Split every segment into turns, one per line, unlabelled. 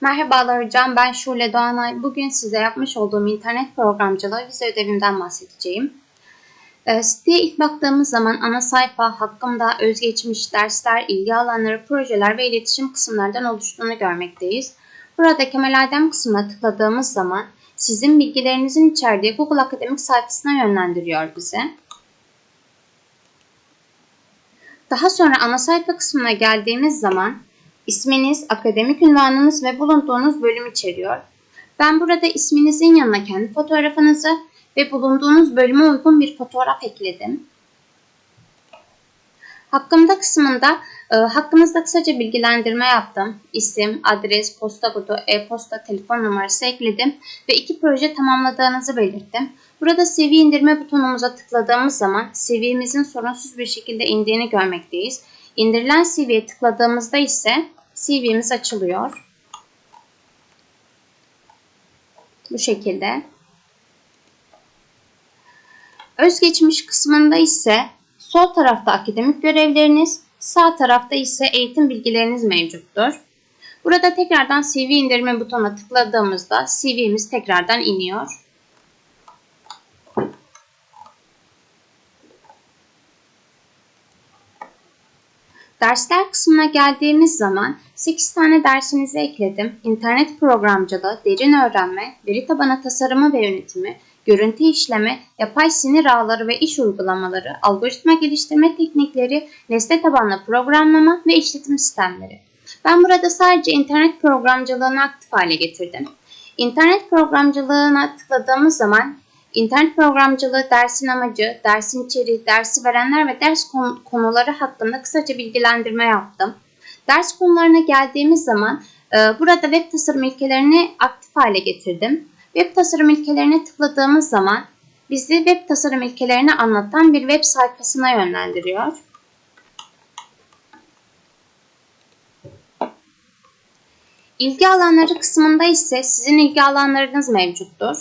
Merhabalar hocam, ben Şule Doğanay. Bugün size yapmış olduğum internet programcılığı vize ödevimden bahsedeceğim. E, siteye ilk baktığımız zaman ana sayfa hakkımda özgeçmiş, dersler, ilgi alanları, projeler ve iletişim kısımlarından oluştuğunu görmekteyiz. Burada Kemal Adem kısmına tıkladığımız zaman sizin bilgilerinizin içerdiği Google Akademik sayfasına yönlendiriyor bizi. Daha sonra ana sayfa kısmına geldiğimiz zaman isminiz, akademik ünvanınız ve bulunduğunuz bölüm içeriyor. Ben burada isminizin yanına kendi fotoğrafınızı ve bulunduğunuz bölüme uygun bir fotoğraf ekledim. Hakkımda kısmında e, hakkınızda kısaca bilgilendirme yaptım. İsim, adres, posta kodu, e-posta, telefon numarası ekledim ve iki proje tamamladığınızı belirttim. Burada CV indirme butonumuza tıkladığımız zaman CV'mizin sorunsuz bir şekilde indiğini görmekteyiz. İndirilen CV'ye tıkladığımızda ise CV'miz açılıyor. Bu şekilde. Özgeçmiş kısmında ise sol tarafta akademik görevleriniz, sağ tarafta ise eğitim bilgileriniz mevcuttur. Burada tekrardan CV indirme butonuna tıkladığımızda CV'miz tekrardan iniyor. Dersler kısmına geldiğimiz zaman 8 tane dersinizi ekledim. İnternet programcılığı, derin öğrenme, veri tabanı tasarımı ve yönetimi, görüntü işleme, yapay sinir ağları ve iş uygulamaları, algoritma geliştirme teknikleri, nesne tabanlı programlama ve işletim sistemleri. Ben burada sadece internet programcılığını aktif hale getirdim. İnternet programcılığına tıkladığımız zaman İnternet programcılığı dersin amacı, dersin içeriği, dersi verenler ve ders konuları hakkında kısaca bilgilendirme yaptım. Ders konularına geldiğimiz zaman e, burada web tasarım ilkelerini aktif hale getirdim. Web tasarım ilkelerine tıkladığımız zaman bizi web tasarım ilkelerini anlatan bir web sayfasına yönlendiriyor. İlgi alanları kısmında ise sizin ilgi alanlarınız mevcuttur.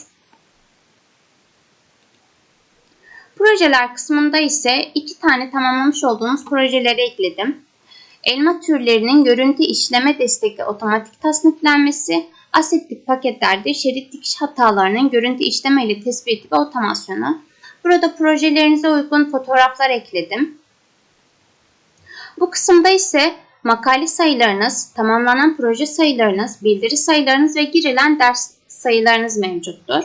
Projeler kısmında ise iki tane tamamlamış olduğunuz projeleri ekledim. Elma türlerinin görüntü işleme destekli otomatik tasniflenmesi, asetlik paketlerde şerit dikiş hatalarının görüntü işleme ile tespiti ve otomasyonu. Burada projelerinize uygun fotoğraflar ekledim. Bu kısımda ise makale sayılarınız, tamamlanan proje sayılarınız, bildiri sayılarınız ve girilen ders sayılarınız mevcuttur.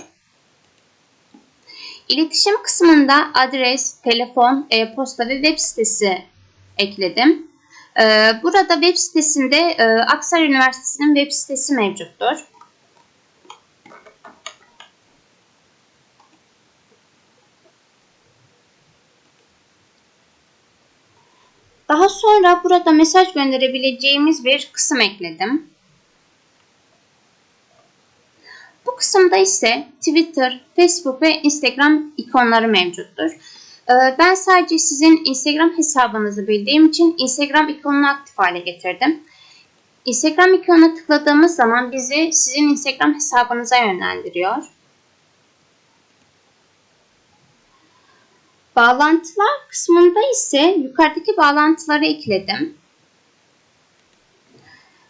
İletişim kısmında adres, telefon, e-posta ve web sitesi ekledim. Ee, burada web sitesinde e, Aksaray Üniversitesi'nin web sitesi mevcuttur. Daha sonra burada mesaj gönderebileceğimiz bir kısım ekledim. Bu kısımda ise Twitter, Facebook ve Instagram ikonları mevcuttur. Ee, ben sadece sizin Instagram hesabınızı bildiğim için Instagram ikonunu aktif hale getirdim. Instagram ikonuna tıkladığımız zaman bizi sizin Instagram hesabınıza yönlendiriyor. Bağlantılar kısmında ise yukarıdaki bağlantıları ekledim.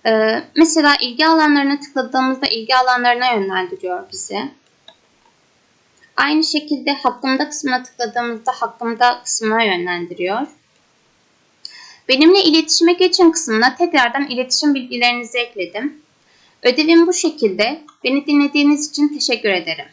Ee, mesela ilgi alanlarına tıkladığımızda ilgi alanlarına yönlendiriyor bizi. Aynı şekilde hakkımda kısmına tıkladığımızda hakkımda kısmına yönlendiriyor. Benimle iletişime geçin kısmına tekrardan iletişim bilgilerinizi ekledim. Ödevim bu şekilde. Beni dinlediğiniz için teşekkür ederim.